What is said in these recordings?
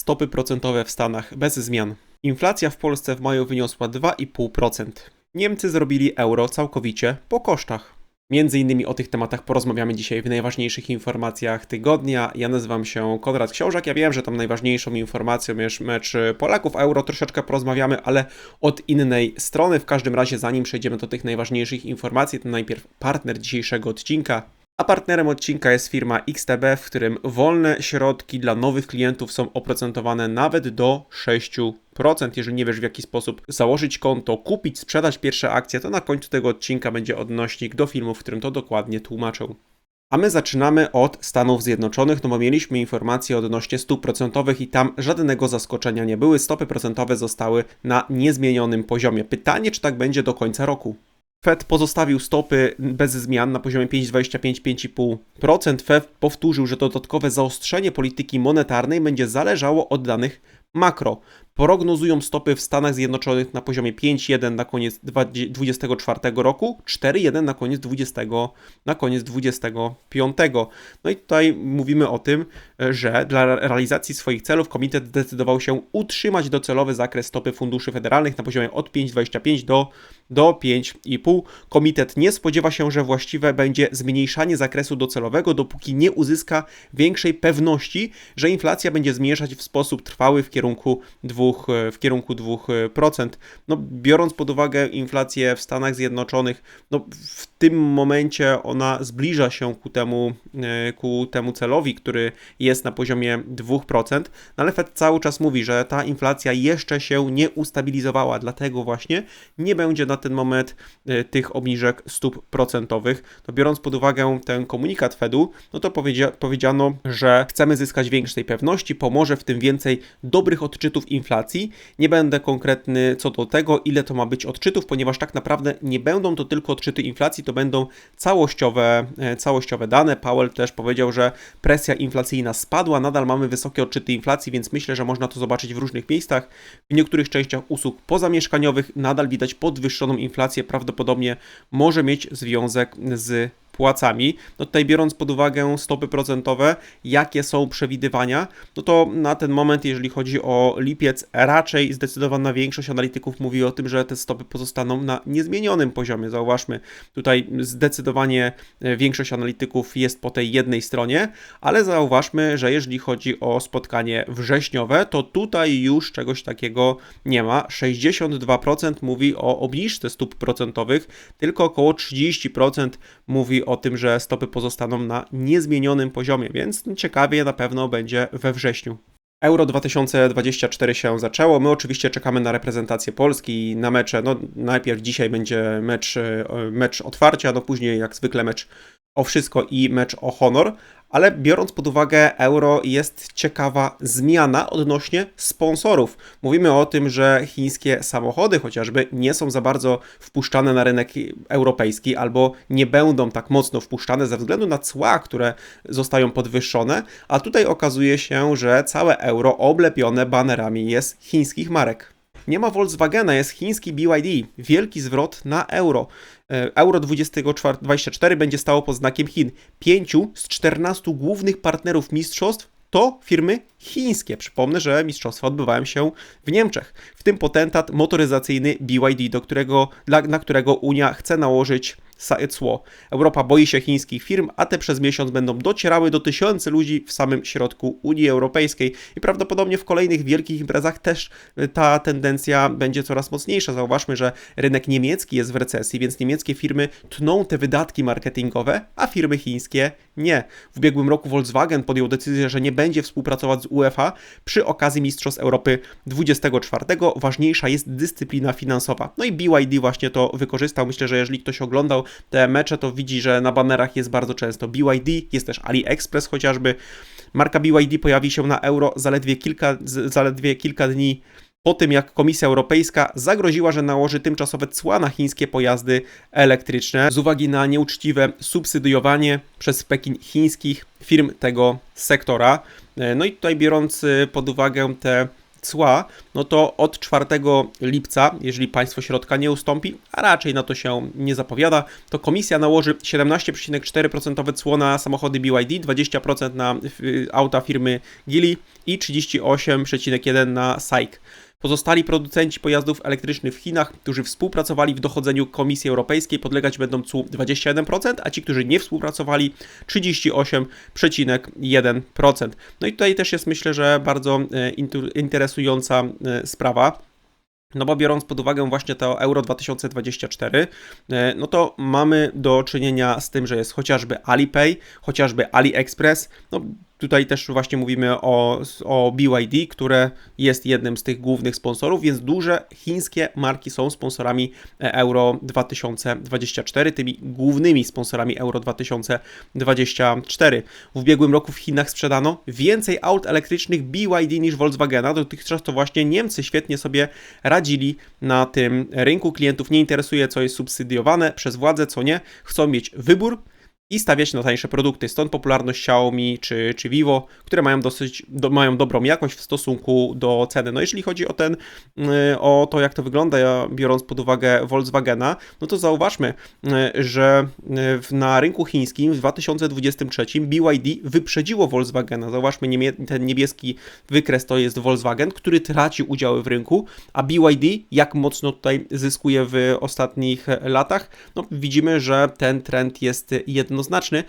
stopy procentowe w Stanach bez zmian. Inflacja w Polsce w maju wyniosła 2,5%. Niemcy zrobili euro całkowicie po kosztach. Między innymi o tych tematach porozmawiamy dzisiaj w najważniejszych informacjach tygodnia. Ja nazywam się Konrad Książak. Ja wiem, że tam najważniejszą informacją jest mecz Polaków. Euro troszeczkę porozmawiamy, ale od innej strony. W każdym razie, zanim przejdziemy do tych najważniejszych informacji, to najpierw partner dzisiejszego odcinka. A partnerem odcinka jest firma XTB, w którym wolne środki dla nowych klientów są oprocentowane nawet do 6%. Jeżeli nie wiesz w jaki sposób założyć konto, kupić, sprzedać pierwsze akcje, to na końcu tego odcinka będzie odnośnik do filmu, w którym to dokładnie tłumaczę. A my zaczynamy od Stanów Zjednoczonych, no bo mieliśmy informacje odnośnie stóp procentowych i tam żadnego zaskoczenia nie były. Stopy procentowe zostały na niezmienionym poziomie. Pytanie, czy tak będzie do końca roku. Fed pozostawił stopy bez zmian na poziomie 5,25-5,5%. Fed powtórzył, że dodatkowe zaostrzenie polityki monetarnej będzie zależało od danych makro. Prognozują stopy w Stanach Zjednoczonych na poziomie 5,1 na koniec 2024 roku, 4,1 na koniec 20, na koniec 25. No i tutaj mówimy o tym, że dla realizacji swoich celów komitet zdecydował się utrzymać docelowy zakres stopy funduszy federalnych na poziomie od 5,25 do, do 5,5. Komitet nie spodziewa się, że właściwe będzie zmniejszanie zakresu docelowego, dopóki nie uzyska większej pewności, że inflacja będzie zmierzać w sposób trwały w kierunku 2 w kierunku 2%. No, biorąc pod uwagę inflację w Stanach Zjednoczonych, no, w tym momencie ona zbliża się ku temu, e, ku temu celowi, który jest na poziomie 2%, no ale Fed cały czas mówi, że ta inflacja jeszcze się nie ustabilizowała, dlatego właśnie nie będzie na ten moment e, tych obniżek stóp procentowych. To biorąc pod uwagę ten komunikat Fedu, no to powiedziano, że chcemy zyskać większej pewności, pomoże w tym więcej dobrych odczytów inflacji. Nie będę konkretny co do tego, ile to ma być odczytów, ponieważ tak naprawdę nie będą to tylko odczyty inflacji, to będą całościowe, e, całościowe dane. Powell też powiedział, że presja inflacyjna spadła, nadal mamy wysokie odczyty inflacji, więc myślę, że można to zobaczyć w różnych miejscach. W niektórych częściach usług pozamieszkaniowych nadal widać podwyższoną inflację, prawdopodobnie może mieć związek z płacami. No tutaj biorąc pod uwagę stopy procentowe, jakie są przewidywania, no to na ten moment, jeżeli chodzi o lipiec, raczej zdecydowana większość analityków mówi o tym, że te stopy pozostaną na niezmienionym poziomie. Zauważmy, tutaj zdecydowanie e, większość analityków jest po tej jednej stronie, ale zauważmy, że jeżeli chodzi o spotkanie wrześniowe, to tutaj już czegoś takiego nie ma. 62% mówi o obniżce stóp procentowych, tylko około 30% mówi o tym, że stopy pozostaną na niezmienionym poziomie, więc ciekawie na pewno będzie we wrześniu. Euro 2024 się zaczęło. My oczywiście czekamy na reprezentację Polski, na mecze. No, najpierw dzisiaj będzie mecz, e, mecz otwarcia, no później jak zwykle mecz o wszystko i mecz o honor, ale biorąc pod uwagę euro, jest ciekawa zmiana odnośnie sponsorów. Mówimy o tym, że chińskie samochody chociażby nie są za bardzo wpuszczane na rynek europejski albo nie będą tak mocno wpuszczane ze względu na cła, które zostają podwyższone, a tutaj okazuje się, że całe euro oblepione banerami jest chińskich marek. Nie ma Volkswagena, jest chiński BYD. Wielki zwrot na euro. E, euro 2024 będzie stało pod znakiem Chin. Pięciu z 14 głównych partnerów mistrzostw to firmy chińskie. Przypomnę, że mistrzostwa odbywają się w Niemczech. W tym potentat motoryzacyjny BYD, do którego, na którego Unia chce nałożyć Europa boi się chińskich firm, a te przez miesiąc będą docierały do tysięcy ludzi w samym środku Unii Europejskiej i prawdopodobnie w kolejnych wielkich imprezach też y, ta tendencja będzie coraz mocniejsza. Zauważmy, że rynek niemiecki jest w recesji, więc niemieckie firmy tną te wydatki marketingowe, a firmy chińskie nie. W ubiegłym roku Volkswagen podjął decyzję, że nie będzie współpracować z UEFA przy okazji Mistrzostw Europy 24. Ważniejsza jest dyscyplina finansowa. No i BYD właśnie to wykorzystał. Myślę, że jeżeli ktoś oglądał te mecze, to widzi, że na banerach jest bardzo często BYD, jest też AliExpress chociażby. Marka BYD pojawi się na euro zaledwie kilka, zaledwie kilka dni po tym, jak Komisja Europejska zagroziła, że nałoży tymczasowe cła na chińskie pojazdy elektryczne z uwagi na nieuczciwe subsydiowanie przez Pekin chińskich firm tego sektora. No i tutaj biorąc pod uwagę te cła, no to od 4 lipca, jeżeli państwo środka nie ustąpi, a raczej na to się nie zapowiada, to komisja nałoży 17,4% cło na samochody BYD, 20% na y, auta firmy Geely i 38,1% na SAIC. Pozostali producenci pojazdów elektrycznych w Chinach, którzy współpracowali w dochodzeniu Komisji Europejskiej, podlegać będą CU 21%, a ci, którzy nie współpracowali, 38,1%. No i tutaj też jest myślę, że bardzo e, interesująca e, sprawa. No bo biorąc pod uwagę właśnie to Euro 2024, e, no to mamy do czynienia z tym, że jest chociażby Alipay, chociażby AliExpress, no Tutaj też właśnie mówimy o, o BYD, które jest jednym z tych głównych sponsorów, więc duże chińskie marki są sponsorami Euro 2024, tymi głównymi sponsorami Euro 2024. W ubiegłym roku w Chinach sprzedano więcej aut elektrycznych BYD niż Volkswagena. Dotychczas to właśnie Niemcy świetnie sobie radzili na tym rynku. Klientów nie interesuje, co jest subsydiowane przez władze, co nie. Chcą mieć wybór i stawiać na tańsze produkty. Stąd popularność Xiaomi czy, czy Vivo, które mają dosyć, do, mają dobrą jakość w stosunku do ceny. No jeśli chodzi o ten, y, o to jak to wygląda, biorąc pod uwagę Volkswagena, no to zauważmy, y, że y, na rynku chińskim w 2023 BYD wyprzedziło Volkswagena. Zauważmy, ten niebieski wykres to jest Volkswagen, który traci udziały w rynku, a BYD jak mocno tutaj zyskuje w ostatnich latach, no widzimy, że ten trend jest jedno jednoznaczny.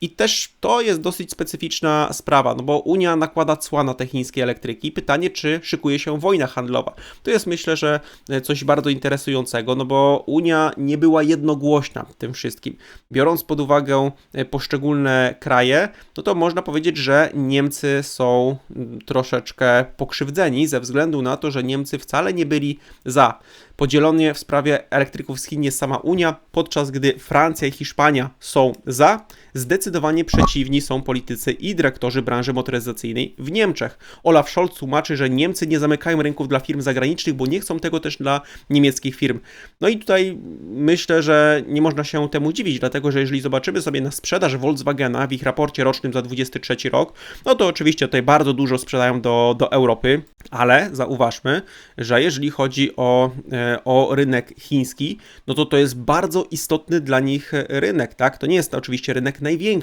I też to jest dosyć specyficzna sprawa, no bo Unia nakłada cła na te chińskie elektryki. Pytanie, czy szykuje się wojna handlowa. To jest myślę, że coś bardzo interesującego, no bo Unia nie była jednogłośna w tym wszystkim. Biorąc pod uwagę e, poszczególne kraje, no to można powiedzieć, że Niemcy są mm, troszeczkę pokrzywdzeni ze względu na to, że Niemcy wcale nie byli za. Podzielonie w sprawie elektryków z Chin jest sama Unia, podczas gdy Francja i Hiszpania są za. Zdecydowanie przeciwni są politycy i dyrektorzy branży motoryzacyjnej w Niemczech. Olaf Scholz tłumaczy, że Niemcy nie zamykają rynków dla firm zagranicznych, bo nie chcą tego też dla niemieckich firm. No i tutaj myślę, że nie można się temu dziwić, dlatego że jeżeli zobaczymy sobie na sprzedaż Volkswagena w ich raporcie rocznym za 2023 rok, no to oczywiście tutaj bardzo dużo sprzedają do, do Europy, ale zauważmy, że jeżeli chodzi o e, o rynek chiński, no to to jest bardzo istotny dla nich rynek, tak? To nie jest oczywiście rynek największy,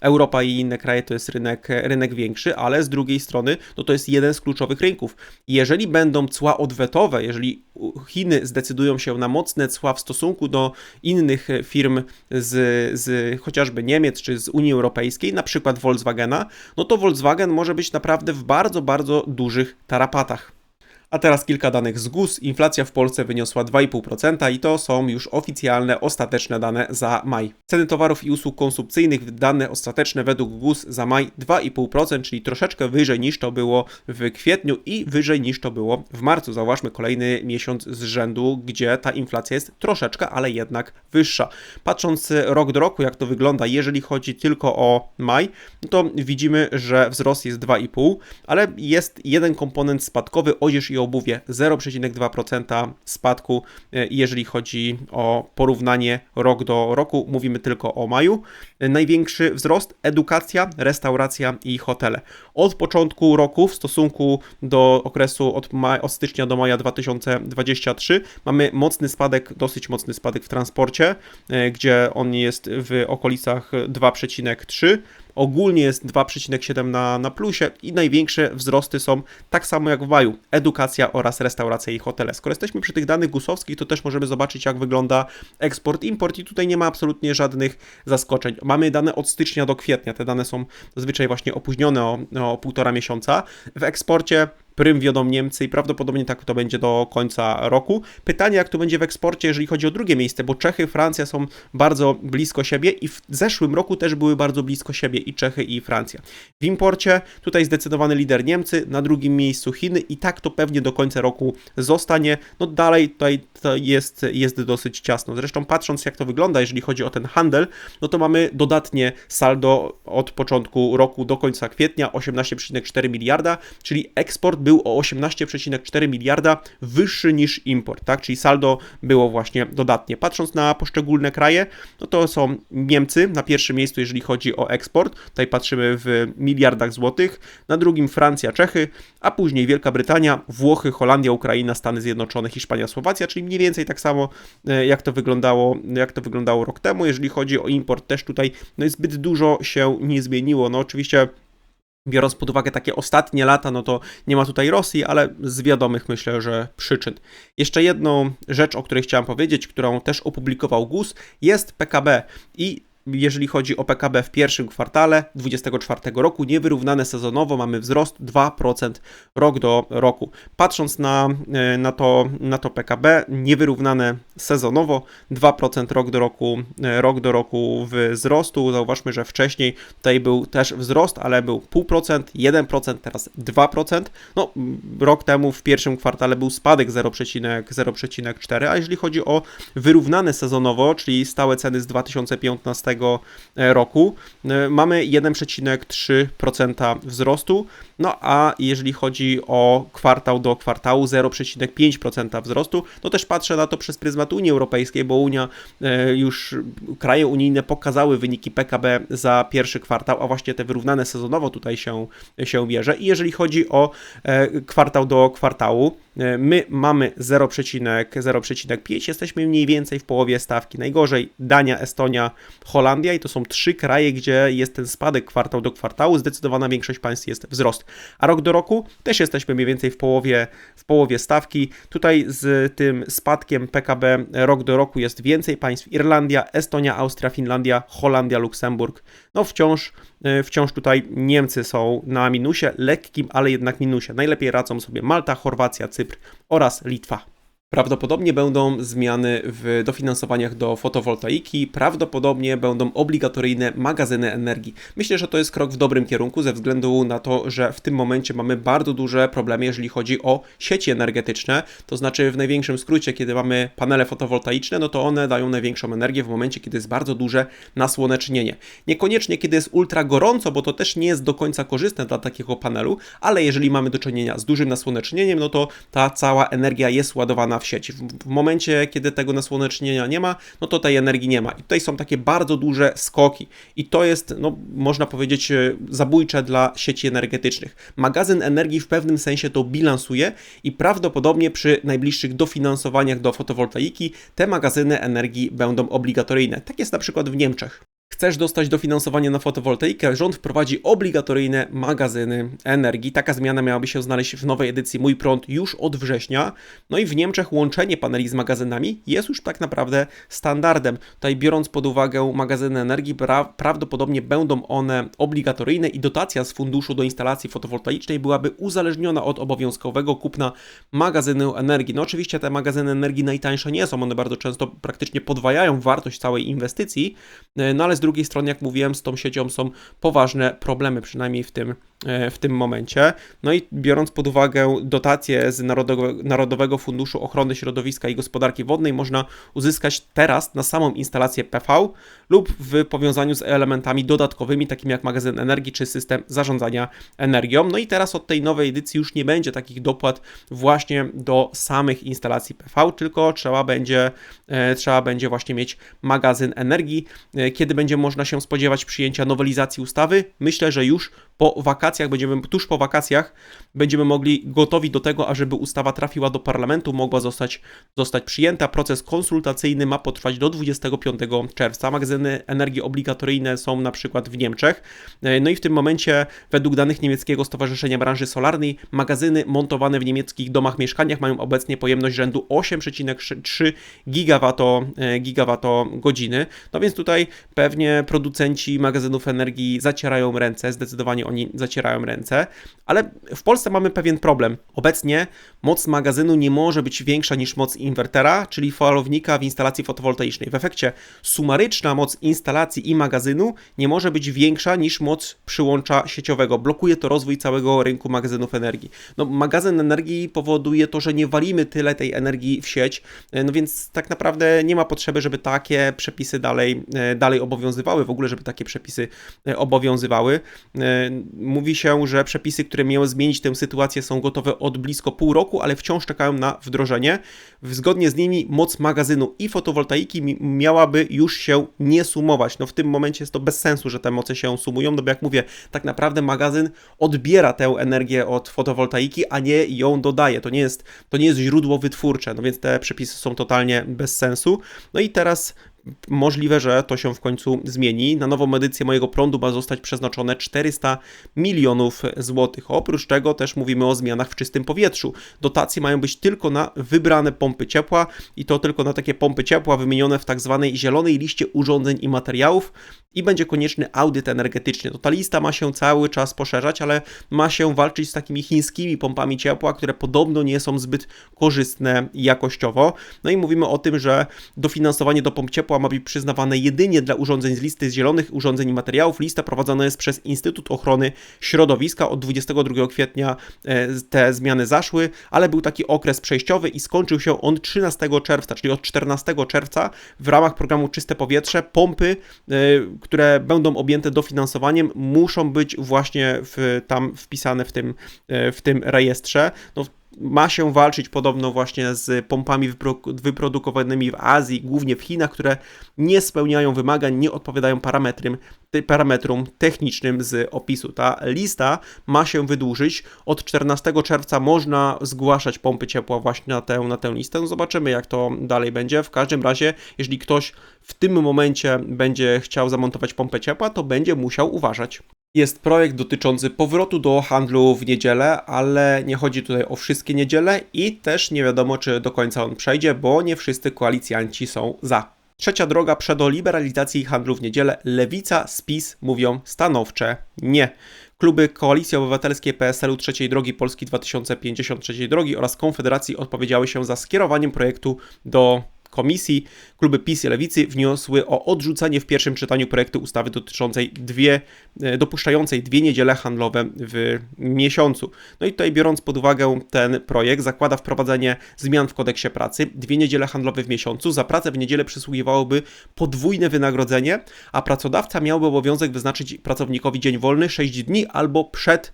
Europa i inne kraje to jest rynek, rynek większy, ale z drugiej strony, no to jest jeden z kluczowych rynków. Jeżeli będą cła odwetowe, jeżeli Chiny zdecydują się na mocne cła w stosunku do innych firm z, z chociażby Niemiec czy z Unii Europejskiej, na przykład Volkswagena, no to Volkswagen może być naprawdę w bardzo, bardzo dużych tarapatach. A teraz kilka danych z GUS. Inflacja w Polsce wyniosła 2,5% i to są już oficjalne, ostateczne dane za maj. Ceny towarów i usług konsumpcyjnych, dane ostateczne według GUS za maj 2,5%, czyli troszeczkę wyżej niż to było w kwietniu i wyżej niż to było w marcu. Zauważmy kolejny miesiąc z rzędu, gdzie ta inflacja jest troszeczkę, ale jednak wyższa. Patrząc rok do roku, jak to wygląda, jeżeli chodzi tylko o maj, to widzimy, że wzrost jest 2,5, ale jest jeden komponent spadkowy, odzież i i obuwie 0,2% spadku, e, jeżeli chodzi o porównanie rok do roku. Mówimy tylko o maju. E, największy wzrost edukacja, restauracja i hotele. Od początku roku w stosunku do okresu od, maj, od stycznia do maja 2023 mamy mocny spadek, dosyć mocny spadek w transporcie, e, gdzie on jest w okolicach 2,3 Ogólnie jest 2,7 na, na plusie i największe wzrosty są tak samo jak w maju. Edukacja oraz restauracje i hotele. Skoro jesteśmy przy tych danych gusowskich, to też możemy zobaczyć jak wygląda eksport, import i tutaj nie ma absolutnie żadnych zaskoczeń. Mamy dane od stycznia do kwietnia. Te dane są zazwyczaj właśnie opóźnione o, o półtora miesiąca. W eksporcie Prym wiodą Niemcy i prawdopodobnie tak to będzie do końca roku. Pytanie, jak to będzie w eksporcie, jeżeli chodzi o drugie miejsce, bo Czechy, Francja są bardzo blisko siebie i w zeszłym roku też były bardzo blisko siebie i Czechy i Francja. W imporcie tutaj zdecydowany lider Niemcy, na drugim miejscu Chiny i tak to pewnie do końca roku zostanie. No dalej tutaj jest, jest dosyć ciasno. Zresztą patrząc jak to wygląda, jeżeli chodzi o ten handel, no to mamy dodatnie saldo od początku roku do końca kwietnia 18,4 miliarda, czyli eksport był o 18,4 miliarda wyższy niż import, tak? Czyli saldo było właśnie dodatnie. Patrząc na poszczególne kraje, no to są Niemcy na pierwszym miejscu, jeżeli chodzi o eksport. Tutaj patrzymy w miliardach złotych. Na drugim Francja, Czechy, a później Wielka Brytania, Włochy, Holandia, Ukraina, Stany Zjednoczone, Hiszpania, Słowacja, czyli mniej więcej tak samo e, jak to wyglądało, jak to wyglądało rok temu. Jeżeli chodzi o import, też tutaj no zbyt dużo się nie zmieniło. No oczywiście biorąc pod uwagę takie ostatnie lata, no to nie ma tutaj Rosji, ale z wiadomych myślę, że przyczyn. Jeszcze jedną rzecz, o której chciałem powiedzieć, którą też opublikował GUS, jest PKB i jeżeli chodzi o PKB w pierwszym kwartale 2024 roku, niewyrównane sezonowo, mamy wzrost 2% rok do roku. Patrząc na, e, na, to, na to PKB, niewyrównane sezonowo, 2% rok do roku, e, rok do roku wzrostu. Zauważmy, że wcześniej tutaj był też wzrost, ale był 0,5%, 1%, teraz 2%. No, rok temu w pierwszym kwartale był spadek 0,4, a jeżeli chodzi o wyrównane sezonowo, czyli stałe ceny z 2015 E, roku. E, mamy 1,3% wzrostu, no a jeżeli chodzi o kwartał do kwartału 0,5% wzrostu, to też patrzę na to przez pryzmat Unii Europejskiej, bo Unia e, już, kraje unijne pokazały wyniki PKB za pierwszy kwartał, a właśnie te wyrównane sezonowo tutaj się, się bierze i jeżeli chodzi o kwartał do kwartału, my mamy 0,5, jesteśmy mniej więcej w połowie stawki. Najgorzej Dania, Estonia, Holandia i to są trzy kraje, gdzie jest ten spadek kwartał do kwartału, zdecydowana większość państw jest wzrost. A rok do roku też jesteśmy mniej więcej w połowie, w połowie stawki. Tutaj z tym spadkiem PKB rok do roku jest więcej państw. Irlandia, Estonia, Austria, Finlandia, Holandia, Luksemburg. No wciąż, e, wciąż tutaj Niemcy są na minusie, lekkim, ale jednak minusie. Najlepiej radzą sobie Malta, Chorwacja, Cypr oraz Litwa. Prawdopodobnie będą zmiany w dofinansowaniach do fotowoltaiki, prawdopodobnie będą obligatoryjne magazyny energii. Myślę, że to jest krok w dobrym kierunku ze względu na to, że w tym momencie mamy bardzo duże problemy, jeżeli chodzi o sieci energetyczne. To znaczy, w największym skrócie, kiedy mamy panele fotowoltaiczne, no to one dają największą energię w momencie, kiedy jest bardzo duże nasłonecznienie. Niekoniecznie, kiedy jest ultra gorąco, bo to też nie jest do końca korzystne dla takiego panelu, ale jeżeli mamy do czynienia z dużym nasłonecznieniem, no to ta cała energia jest ładowana w sieci. W momencie, kiedy tego nasłonecznienia nie ma, no to tej energii nie ma. I tutaj są takie bardzo duże skoki. I to jest, no, można powiedzieć, e, zabójcze dla sieci energetycznych. Magazyn energii w pewnym sensie to bilansuje i prawdopodobnie przy najbliższych dofinansowaniach do fotowoltaiki te magazyny energii będą obligatoryjne. Tak jest na przykład w Niemczech. Chcesz dostać dofinansowanie na fotowoltaikę? Rząd wprowadzi obligatoryjne magazyny energii. Taka zmiana miałaby się znaleźć w nowej edycji Mój Prąd już od września. No i w Niemczech łączenie paneli z magazynami jest już tak naprawdę standardem. Tutaj biorąc pod uwagę magazyny energii, pra prawdopodobnie będą one obligatoryjne i dotacja z funduszu do instalacji fotowoltaicznej byłaby uzależniona od obowiązkowego kupna magazynu energii. No oczywiście te magazyny energii najtańsze nie są, one bardzo często praktycznie podwajają wartość całej inwestycji, no ale z drugiej strony, jak mówiłem, z tą siecią są poważne problemy, przynajmniej w tym, e, w tym momencie. No i biorąc pod uwagę dotacje z Narodowego, Funduszu Ochrony Środowiska i Gospodarki Wodnej, można uzyskać teraz na samą instalację PV lub w powiązaniu z elementami dodatkowymi, takimi jak magazyn energii czy system zarządzania energią. No i teraz od tej nowej edycji już nie będzie takich dopłat właśnie do samych instalacji PV, tylko trzeba będzie, e, trzeba będzie właśnie mieć magazyn energii. E, kiedy będzie będzie można się spodziewać przyjęcia nowelizacji ustawy? Myślę, że już po wakacjach, będziemy tuż po wakacjach, będziemy mogli gotowi do tego, ażeby ustawa trafiła do parlamentu, mogła zostać, zostać przyjęta. Proces konsultacyjny ma potrwać do 25 czerwca. Magazyny energii obligatoryjne są na przykład w Niemczech. No i w tym momencie, według danych niemieckiego Stowarzyszenia Branży Solarnej, magazyny montowane w niemieckich domach mieszkaniach mają obecnie pojemność rzędu 8,3 gigawatto, godziny. No więc tutaj pewnie producenci magazynów energii zacierają ręce, zdecydowanie oni zacierają ręce, ale w Polsce mamy pewien problem. Obecnie moc magazynu nie może być większa niż moc inwertera, czyli falownika w instalacji fotowoltaicznej. W efekcie sumaryczna moc instalacji i magazynu nie może być większa niż moc przyłącza sieciowego. Blokuje to rozwój całego rynku magazynów energii. No, magazyn energii powoduje to, że nie walimy tyle tej energii w sieć, no więc tak naprawdę nie ma potrzeby, żeby takie przepisy dalej, dalej obowiązywały obowiązywały, w ogóle, żeby takie przepisy e, obowiązywały. E, Mówi się, że przepisy, które miały zmienić tę sytuację, są gotowe od blisko pół roku, ale wciąż czekają na wdrożenie. Zgodnie z nimi moc magazynu i fotowoltaiki mi- miałaby już się nie sumować. No w tym momencie jest to bez sensu, że te moce się sumują, no bo jak mówię, tak naprawdę magazyn odbiera tę energię od fotowoltaiki, a nie ją dodaje. To nie jest, to nie jest źródło wytwórcze, no więc te przepisy są totalnie bez sensu. No i teraz możliwe, że to się w końcu zmieni. Na nową edycję mojego prądu ma zostać przeznaczone 400 milionów złotych. Oprócz tego też mówimy o zmianach w czystym powietrzu. Dotacje mają być tylko na wybrane pompy ciepła i to tylko na takie pompy ciepła wymienione w tak zwanej zielonej liście urządzeń i materiałów i będzie konieczny audyt energetyczny. To ta lista ma się cały czas poszerzać, ale ma się walczyć z takimi chińskimi pompami ciepła, które podobno nie są zbyt korzystne jakościowo. No i mówimy o tym, że dofinansowanie do pomp ciepła ma być przyznawane jedynie dla urządzeń z listy zielonych urządzeń i materiałów. Lista prowadzona jest przez Instytut Ochrony Środowiska. Od 22 kwietnia e, te zmiany zaszły, ale był taki okres przejściowy i skończył się on 13 czerwca, czyli od 14 czerwca w ramach programu Czyste Powietrze pompy, e, które będą objęte dofinansowaniem, muszą być właśnie w, tam wpisane w tym, e, w tym rejestrze. No, ma się walczyć podobno właśnie z pompami wypro- wyprodukowanymi w Azji, głównie w Chinach, które nie spełniają wymagań, nie odpowiadają parametrym, parametrom technicznym z opisu. Ta lista ma się wydłużyć. Od 14 czerwca można zgłaszać pompy ciepła właśnie na tę, na tę listę. No zobaczymy, jak to dalej będzie. W każdym razie, jeżeli ktoś w tym momencie będzie chciał zamontować pompę ciepła, to będzie musiał uważać. Jest projekt dotyczący powrotu do handlu w niedzielę, ale nie chodzi tutaj o wszystkie niedziele i też nie wiadomo, czy do końca on przejdzie, bo nie wszyscy koalicjanci są za. Trzecia droga przed do liberalizacji handlu w niedzielę. Lewica, SPiS mówią stanowcze nie. Kluby Koalicji Obywatelskiej PSL-u Trzeciej Drogi Polski 2050 Trzeciej Drogi oraz Konfederacji odpowiedziały się za skierowaniem projektu do komisji. Kluby PiS i Lewicy wniosły o odrzucenie w pierwszym czytaniu projektu ustawy dotyczącej dwie, e, dopuszczającej dwie niedziele handlowe w miesiącu. No i tutaj biorąc pod uwagę ten projekt zakłada wprowadzenie zmian w kodeksie pracy. Dwie niedziele handlowe w miesiącu. Za pracę w niedzielę przysługiwałoby podwójne wynagrodzenie, a pracodawca miałby obowiązek wyznaczyć pracownikowi dzień wolny 6 dni albo przed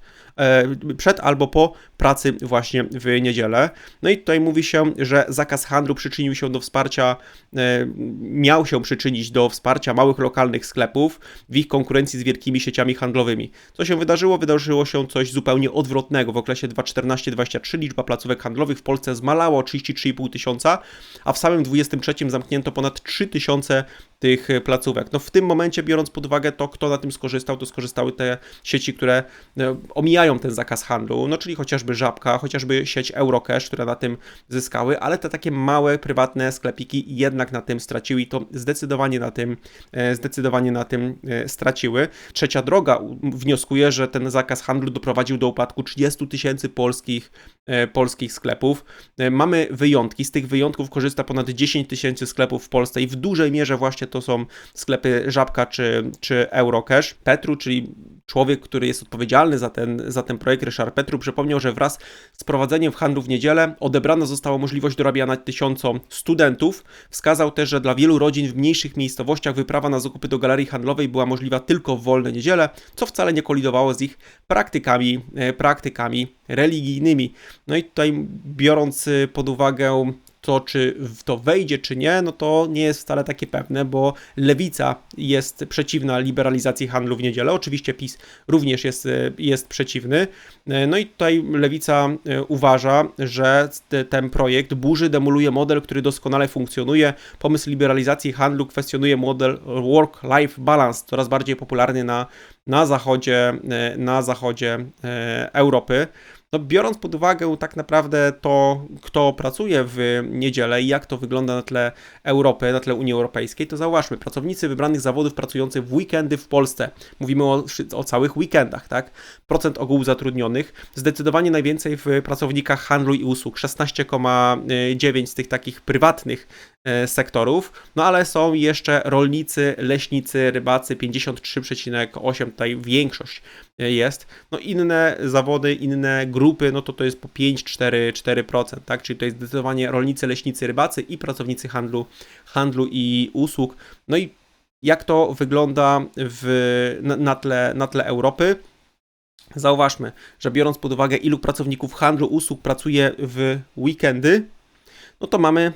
przed albo po pracy właśnie w niedzielę. No i tutaj mówi się, że zakaz handlu przyczynił się do wsparcia, e, miał się przyczynić do wsparcia małych lokalnych sklepów w ich konkurencji z wielkimi sieciami handlowymi. Co się wydarzyło? Wydarzyło się coś zupełnie odwrotnego. W okresie 2014-2023 liczba placówek handlowych w Polsce zmalała o 33,5 tysiąca, a w samym 2023 zamknięto ponad 3 tysiące tych placówek. No w tym momencie, biorąc pod uwagę to, kto na tym skorzystał, to skorzystały te sieci, które e, omijają ten zakaz handlu, no czyli chociażby Żabka, chociażby sieć Eurocash, które na tym zyskały, ale te takie małe, prywatne sklepiki jednak na tym straciły i to zdecydowanie na tym, e, zdecydowanie na tym e, straciły. Trzecia droga wnioskuje, że ten zakaz handlu doprowadził do upadku 30 tysięcy polskich, e, polskich sklepów. Mamy wyjątki, z tych wyjątków korzysta ponad 10 tysięcy sklepów w Polsce i w dużej mierze właśnie to są sklepy Żabka czy, czy Eurocash. Petru, czyli człowiek, który jest odpowiedzialny za ten, za ten projekt, Ryszard Petru, przypomniał, że wraz z prowadzeniem w handlu w niedzielę odebrana została możliwość dorabiania tysiącom studentów. Wskazał też, że dla wielu rodzin w mniejszych miejscowościach wyprawa na zakupy do galerii handlowej była możliwa tylko w wolne niedziele, co wcale nie kolidowało z ich praktykami, e, praktykami religijnymi. No i tutaj biorąc e, pod uwagę to, czy w to wejdzie, czy nie, no to nie jest wcale takie pewne, bo lewica jest przeciwna liberalizacji handlu w niedzielę. Oczywiście PiS również jest, jest przeciwny. No i tutaj lewica e, uważa, że te- ten projekt burzy, demoluje model, który doskonale funkcjonuje. Pomysł liberalizacji handlu kwestionuje model work-life balance, coraz bardziej popularny na, na zachodzie, e, na zachodzie e, Europy. No, biorąc pod uwagę tak naprawdę to, kto pracuje w niedzielę i jak to wygląda na tle Europy, na tle Unii Europejskiej, to zauważmy, pracownicy wybranych zawodów pracujących w weekendy w Polsce, mówimy o, o całych weekendach, tak? Procent ogółu zatrudnionych, zdecydowanie najwięcej w pracownikach handlu i usług, 16,9 z tych takich prywatnych sektorów, no ale są jeszcze rolnicy, leśnicy, rybacy, 53,8, tutaj większość e, jest. No inne zawody, inne grupy, no to to jest po 5-4%, tak? Czyli to jest zdecydowanie rolnicy, leśnicy, rybacy i pracownicy handlu, handlu i usług. No i Jak to wygląda w, na, na, tle, na tle Europy? Zauważmy, że biorąc pod uwagę, ilu pracowników handlu usług pracuje w weekendy, no to mamy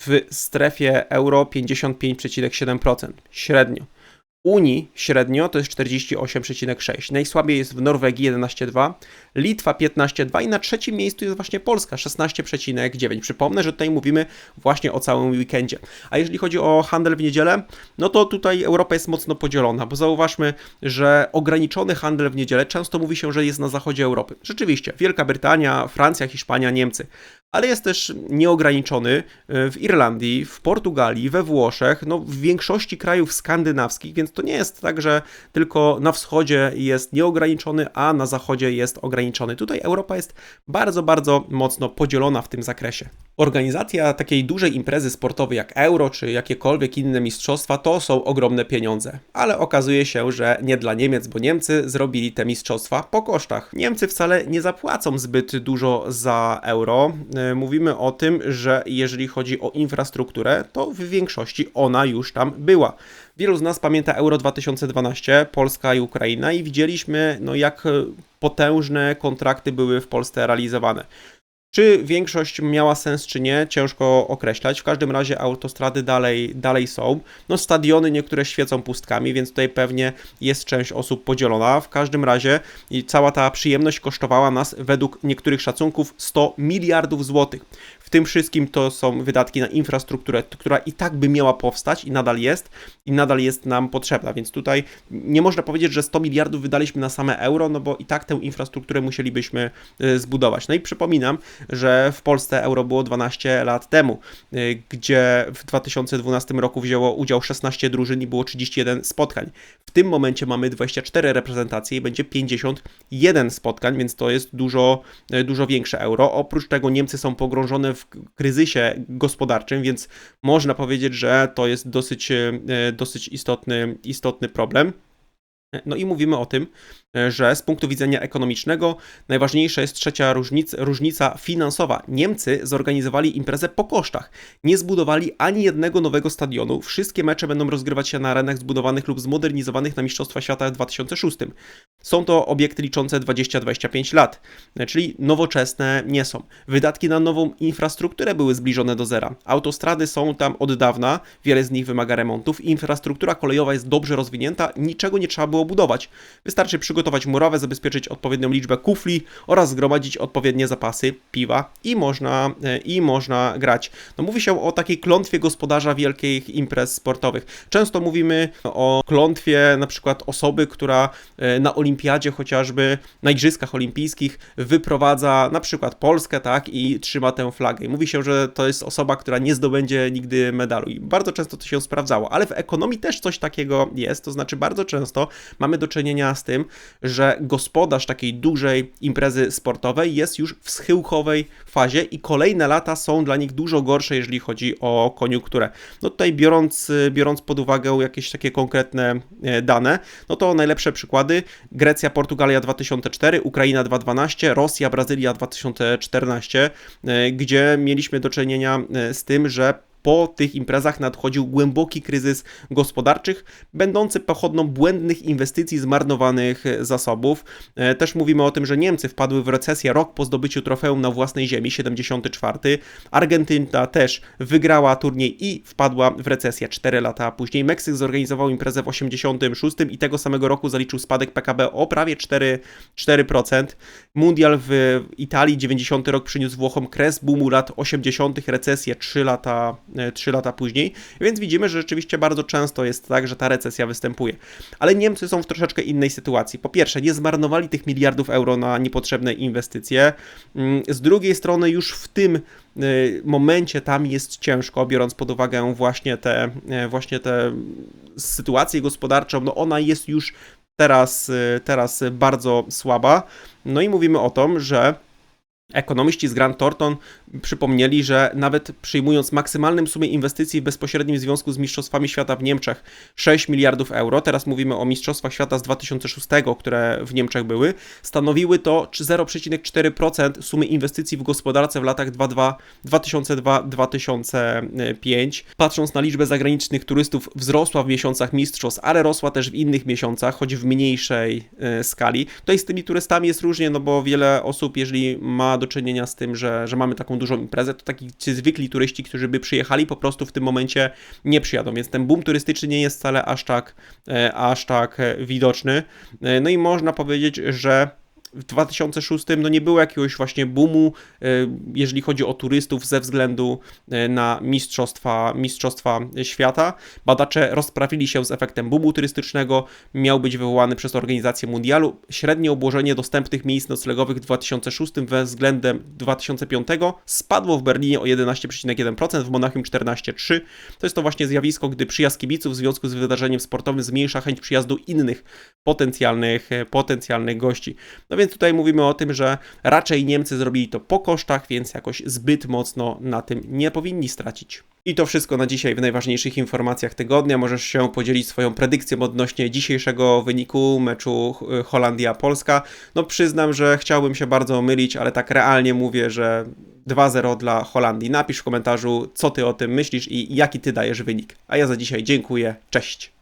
w strefie euro 55,7% średnio. Unii średnio to jest 48,6. Najsłabiej jest w Norwegii 11,2, Litwa 15,2 i na trzecim miejscu jest właśnie Polska 16,9. Przypomnę, że tutaj mówimy właśnie o całym weekendzie. A jeżeli chodzi o handel w niedzielę, no to tutaj Europa jest mocno podzielona, bo zauważmy, że ograniczony handel w niedzielę często mówi się, że jest na zachodzie Europy. Rzeczywiście, Wielka Brytania, Francja, Hiszpania, Niemcy ale jest też nieograniczony e, w Irlandii, w Portugalii, we Włoszech, no w większości krajów skandynawskich, więc to nie jest tak, że tylko na wschodzie jest nieograniczony, a na zachodzie jest ograniczony. Tutaj Europa jest bardzo, bardzo mocno podzielona w tym zakresie. Organizacja takiej dużej imprezy sportowej jak Euro czy jakiekolwiek inne mistrzostwa to są ogromne pieniądze, ale okazuje się, że nie dla Niemiec, bo Niemcy zrobili te mistrzostwa po kosztach. Niemcy wcale nie zapłacą zbyt dużo za euro. E, mówimy o tym, że jeżeli chodzi o infrastrukturę, to w większości ona już tam była. Wielu z nas pamięta Euro 2012, Polska i Ukraina i widzieliśmy, no, jak potężne kontrakty były w Polsce realizowane. Czy większość miała sens, czy nie, ciężko określać. W każdym razie autostrady dalej, dalej są. No stadiony niektóre świecą pustkami, więc tutaj pewnie jest część osób podzielona. W każdym razie cała ta przyjemność kosztowała nas według niektórych szacunków 100 miliardów złotych tym wszystkim to są wydatki na infrastrukturę, która i tak by miała powstać i nadal jest, i nadal jest nam potrzebna. Więc tutaj nie można powiedzieć, że 100 miliardów wydaliśmy na same euro, no bo i tak tę infrastrukturę musielibyśmy y, zbudować. No i przypominam, że w Polsce euro było 12 lat temu, y, gdzie w 2012 roku wzięło udział 16 drużyn i było 31 spotkań. W tym momencie mamy 24 reprezentacje i będzie 51 spotkań, więc to jest dużo, y, dużo większe euro. Oprócz tego Niemcy są pogrążone w kryzysie gospodarczym, więc można powiedzieć, że to jest dosyć, e, dosyć istotny, istotny problem. No i mówimy o tym, że z punktu widzenia ekonomicznego najważniejsza jest trzecia różnica, różnica finansowa. Niemcy zorganizowali imprezę po kosztach. Nie zbudowali ani jednego nowego stadionu. Wszystkie mecze będą rozgrywać się na arenach zbudowanych lub zmodernizowanych na Mistrzostwa Świata w 2006. Są to obiekty liczące 20-25 lat, czyli nowoczesne nie są. Wydatki na nową infrastrukturę były zbliżone do zera. Autostrady są tam od dawna, wiele z nich wymaga remontów. Infrastruktura kolejowa jest dobrze rozwinięta, niczego nie trzeba było budować. Wystarczy przygotować murawę, zabezpieczyć odpowiednią liczbę kufli oraz zgromadzić odpowiednie zapasy piwa i można, e, i można grać. No mówi się o takiej klątwie gospodarza wielkich imprez sportowych. Często mówimy o klątwie na przykład osoby, która e, na olimpiadzie chociażby, na igrzyskach olimpijskich wyprowadza na przykład Polskę, tak, i trzyma tę flagę. I mówi się, że to jest osoba, która nie zdobędzie nigdy medalu. I bardzo często to się sprawdzało, ale w ekonomii też coś takiego jest, to znaczy bardzo często mamy do czynienia z tym, że gospodarz takiej dużej imprezy sportowej jest już w schyłkowej fazie i kolejne lata są dla nich dużo gorsze, jeżeli chodzi o koniunkturę. No tutaj biorąc, biorąc pod uwagę jakieś takie konkretne e, dane, no to najlepsze przykłady Grecja, Portugalia 2004, Ukraina 2012, Rosja, Brazylia 2014, e, gdzie mieliśmy do czynienia e, z tym, że po tych imprezach nadchodził głęboki kryzys gospodarczych, będący pochodną błędnych inwestycji, zmarnowanych zasobów. E, też mówimy o tym, że Niemcy wpadły w recesję rok po zdobyciu trofeum na własnej ziemi, 74. Argentyna też wygrała turniej i wpadła w recesję 4 lata później. Meksyk zorganizował imprezę w 86 i tego samego roku zaliczył spadek PKB o prawie 4%. 4%. Mundial w Italii 90 rok przyniósł Włochom kres boomu lat 80., recesję 3 lata 3 lata później, więc widzimy, że rzeczywiście bardzo często jest tak, że ta recesja występuje. Ale Niemcy są w troszeczkę innej sytuacji. Po pierwsze, nie zmarnowali tych miliardów euro na niepotrzebne inwestycje. Mm, z drugiej strony, już w tym y, momencie tam jest ciężko, biorąc pod uwagę właśnie tę te, właśnie te sytuację gospodarczą, no ona jest już teraz, teraz bardzo słaba. No i mówimy o tym, że Ekonomiści z Grant Thornton przypomnieli, że nawet przyjmując maksymalnym sumę inwestycji w bezpośrednim związku z Mistrzostwami Świata w Niemczech 6 miliardów euro, teraz mówimy o Mistrzostwach Świata z 2006, które w Niemczech były, stanowiły to 0,4% sumy inwestycji w gospodarce w latach 2002-2005. Patrząc na liczbę zagranicznych turystów, wzrosła w miesiącach mistrzostw, ale rosła też w innych miesiącach, choć w mniejszej e, skali. Tutaj z tymi turystami jest różnie, no bo wiele osób, jeżeli ma do czynienia z tym, że, że mamy taką dużą imprezę, to taki ci zwykli turyści, którzy by przyjechali, po prostu w tym momencie nie przyjadą, więc ten boom turystyczny nie jest wcale aż tak, e, aż tak e, widoczny. E, No i można powiedzieć, że w 2006 no nie było jakiegoś właśnie boomu, e, jeżeli chodzi o turystów ze względu e, na mistrzostwa, mistrzostwa świata. Badacze rozprawili się z efektem boomu turystycznego. Miał być wywołany przez organizację mundialu. Średnie obłożenie dostępnych miejsc noclegowych w 2006 względem 2005 spadło w Berlinie o 11,1%, w Monachium 14,3%. To jest to właśnie zjawisko, gdy przyjazd kibiców w związku z wydarzeniem sportowym zmniejsza chęć przyjazdu innych potencjalnych, e, potencjalnych gości. No więc tutaj mówimy o tym, że raczej Niemcy zrobili to po kosztach, więc jakoś zbyt mocno na tym nie powinni stracić. I to wszystko na dzisiaj w najważniejszych informacjach tygodnia. Możesz się podzielić swoją predykcją odnośnie dzisiejszego wyniku meczu y, Holandia-Polska. No przyznam, że chciałbym się bardzo mylić, ale tak realnie mówię, że 2-0 dla Holandii. Napisz w komentarzu, co ty o tym myślisz i jaki ty dajesz wynik. A ja za dzisiaj dziękuję. Cześć.